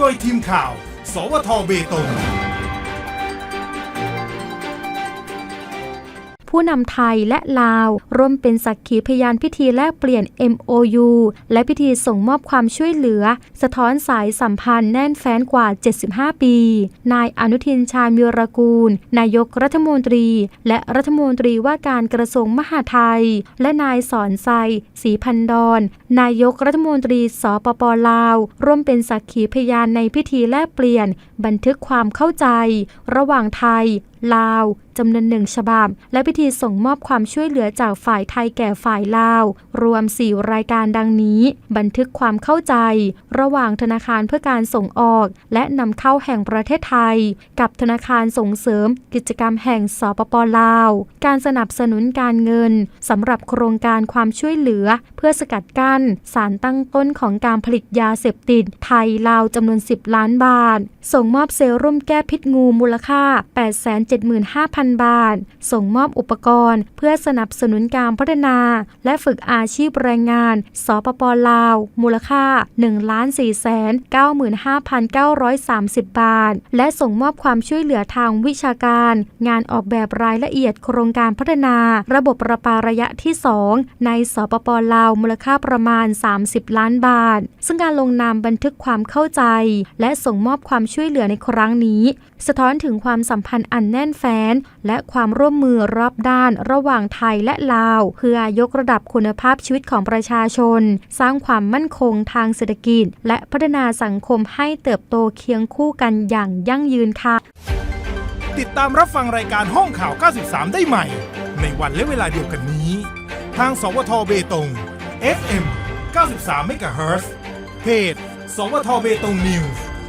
โดยทีมข่าว สวทเบตง ผู้นำไทยและลาว ร่วมเป็นสักขีพยานพิธีแลกเปลี่ยน MOU และพิธีส่งมอบความช่วยเหลือ สะท้อนสายสัมพันธ์แน่นแฟ้นกว่า 75 ปี นายอนุทินชาญวิรกูล นายกรัฐมนตรี และรัฐมนตรีว่าการกระทรวงมหาดไทย และนายสอนไซศรีพันดอน นายกรัฐมนตรีสปปลาว ร่วมเป็นสักขีพยานในพิธีแลกเปลี่ยน บันทึกความเข้าใจ ระหว่างไทยลาวจำนวนหนึ่งฉบับ และพิธีส่งมอบความช่วยเหลือจากฝ่ายไทยแก่ฝ่ายลาว รวม 4 รายการดังนี้ บันทึกความเข้าใจ ระหว่างธนาคารเพื่อการส่งออก และนำเข้าแห่งประเทศไทย กับธนาคารส่งเสริม กิจกรรมแห่งสปปลาว การสนับสนุนการเงินสำหรับโครงการความช่วยเหลือ เพื่อสกัดกั้นสารตั้งต้นของการผลิตยาเสพติด ไทยลาวจำนวน 10 ล้านบาท ส่งมอบเซรุ่มแก้พิษงูมูลค่า75,000 บาท ส่งมอบอุปกรณ์ เพื่อสนับสนุนการพัฒนา และฝึกอาชีพแรงงาน สปปลาว มูลค่า 1,495,930 บาท และส่งมอบความช่วยเหลือทางวิชาการ งานออกแบบรายละเอียดโครงการพัฒนา ระบบประปาระยะที่ 2 ในสปปลาวมูลค่าประมาณ 30 ล้านบาท ซึ่งการลงนามบันทึกความเข้าใจ และส่งมอบความช่วยเหลือในครั้งนี้ สะท้อนถึงความสัมพันธ์อันแน่แน่นแฟ้น และความร่วมมือรอบด้านระหว่างไทยและลาว เพื่อยกระดับคุณภาพชีวิตของประชาชน สร้างความมั่นคงทางเศรษฐกิจ และพัฒนาสังคมให้เติบโตเคียงคู่กันอย่างยั่งยืนค่ะ ติดตามรับฟังรายการห้องข่าว 93 ได้ใหม่ ในวันและเวลาเดียวกันนี้ ทาง สวทเบตง FM 93เมกะเฮิรตซ์เพจ สวทเบตงนิวส์